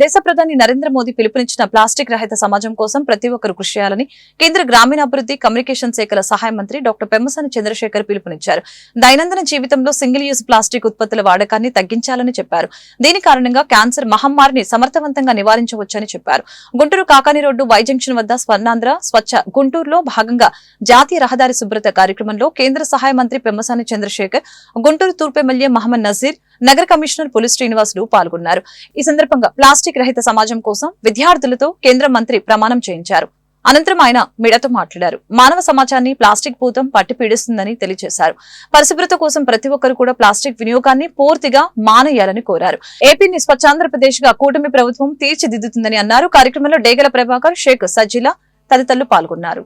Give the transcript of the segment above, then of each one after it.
దేశ ప్రధాని నరేంద్ర మోదీ పిలుపునిచ్చిన ప్లాస్టిక్ రహిత సమాజం కోసం ప్రతి ఒక్కరు కృషి చేయాలని కేంద్ర గ్రామీణాభివృద్ధి కమ్యూనికేషన్ శాఖల సహాయ మంత్రి డాక్టర్ పెమ్మసాని చంద్రశేఖర్ పిలుపునిచ్చారు. దైనందిన జీవితంలో సింగిల్ యూజ్ ప్లాస్టిక్ ఉత్పత్తుల వాడకాన్ని తగ్గించాలని చెప్పారు. దీని కారణంగా క్యాన్సర్ మహమ్మారిని సమర్థవంతంగా నివారించవచ్చని చెప్పారు. Guntur Kakani road Y junction వద్ద స్వర్ణాంధ్ర స్వచ్ఛ గుంటూరులో భాగంగా జాతీయ రహదారి శుభ్రత కార్యక్రమంలో కేంద్ర సహాయ మంత్రి పెమ్మసాని చంద్రశేఖర్ గుంటూరు తూర్పు ఎమ్మెల్యే మహమ్మద్ నజీర్ నగర కమిషనర్ పులి శ్రీనివాసులు పాల్గొన్నారు. ఈ సందర్భంగా ప్లాస్టిక్ రహిత సమాజం కోసం విద్యార్థులతో కేంద్ర మంత్రి ప్రమాణం చేయించారు. అనంతరం ఆయన మీడియాతో మాట్లాడారు. మానవ సమాజాన్ని ప్లాస్టిక్ భూతం పట్టి పీడిస్తుందని తెలియజేశారు. పరిశుభ్రత కోసం ప్రతి ఒక్కరు కూడా ప్లాస్టిక్ వినియోగాన్ని పూర్తిగా మానేయాలని కోరారు. ఏపీని స్వచ్ఛాంధ్రప్రదేశ్గా కూటమి ప్రభుత్వం తీర్చిదిద్దుతుందని అన్నారు. కార్యక్రమంలో డేగల ప్రభాకర్ షేక్ సజ్జిల తదితరులు పాల్గొన్నారు.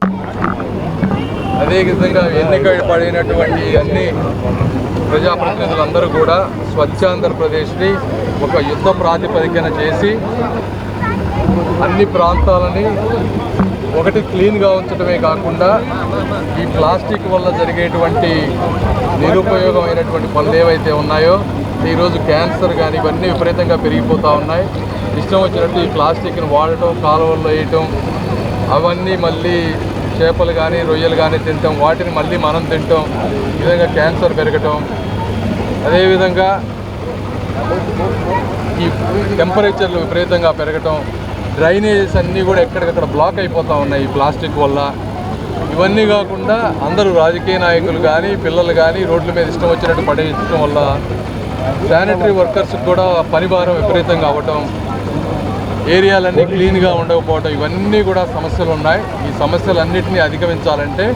అదేవిధంగా ఎన్నిక పడినటువంటి అన్ని ప్రజాప్రతినిధులందరూ కూడా స్వచ్ఛాంధ్రప్రదేశ్ని ఒక యుద్ధ ప్రాతిపదికన చేసి అన్ని ప్రాంతాలని ఒకటి క్లీన్గా ఉంచడమే కాకుండా ఈ ప్లాస్టిక్ వల్ల జరిగేటువంటి నిరుపయోగమైనటువంటి పనులు ఏవైతే ఉన్నాయో ఈరోజు క్యాన్సర్ కానీ ఇవన్నీ విపరీతంగా పెరిగిపోతూ ఉన్నాయి. ఇష్టం వచ్చినట్టు ఈ ప్లాస్టిక్ని వాడటం కాలువల్లో వేయటం అవన్నీ మళ్ళీ చేపలు కానీ రొయ్యలు కానీ తింటాం. వాటిని మళ్ళీ మనం తింటాం. ఈ విధంగా క్యాన్సర్ పెరగటం. అదేవిధంగా ఈ టెంపరేచర్లు విపరీతంగా పెరగటం. డ్రైనేజెస్ అన్నీ కూడా ఎక్కడికక్కడ బ్లాక్ అయిపోతూ ఉన్నాయి ఈ ప్లాస్టిక్ వల్ల. ఇవన్నీ కాకుండా అందరూ రాజకీయ నాయకులు కానీ పిల్లలు కానీ రోడ్ల మీద ఇష్టం వచ్చినట్టు పడేయడం వల్ల శానిటరీ వర్కర్స్కి కూడా పని భారం విపరీతంగా అవ్వటం. ఏరియాలన్నీ క్లీన్గా ఉండకపోవడం ఇవన్నీ కూడా సమస్యలు ఉన్నాయి. ఈ సమస్యలన్నింటినీ అధిగమించాలంటే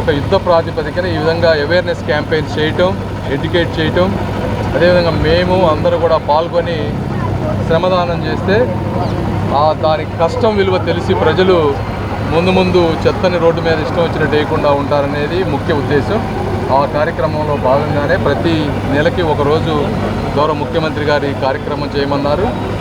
ఒక యుద్ధ ప్రాతిపదికన ఈ విధంగా అవేర్నెస్ క్యాంపెయిన్ చేయటం ఎడ్యుకేట్ చేయటం అదేవిధంగా మేము అందరూ కూడా పాల్గొని శ్రమదానం చేస్తే దాని కష్టం విలువ తెలిసి ప్రజలు ముందు ముందు చెత్తని రోడ్డు మీద ఇష్టం వచ్చినట్టు వేయకుండా ఉంటారనేది ముఖ్య ఉద్దేశం. ఆ కార్యక్రమంలో భాగంగానే ప్రతి నెలకి ఒకరోజు గౌరవ ముఖ్యమంత్రి గారు ఈ కార్యక్రమం చేయమన్నారు.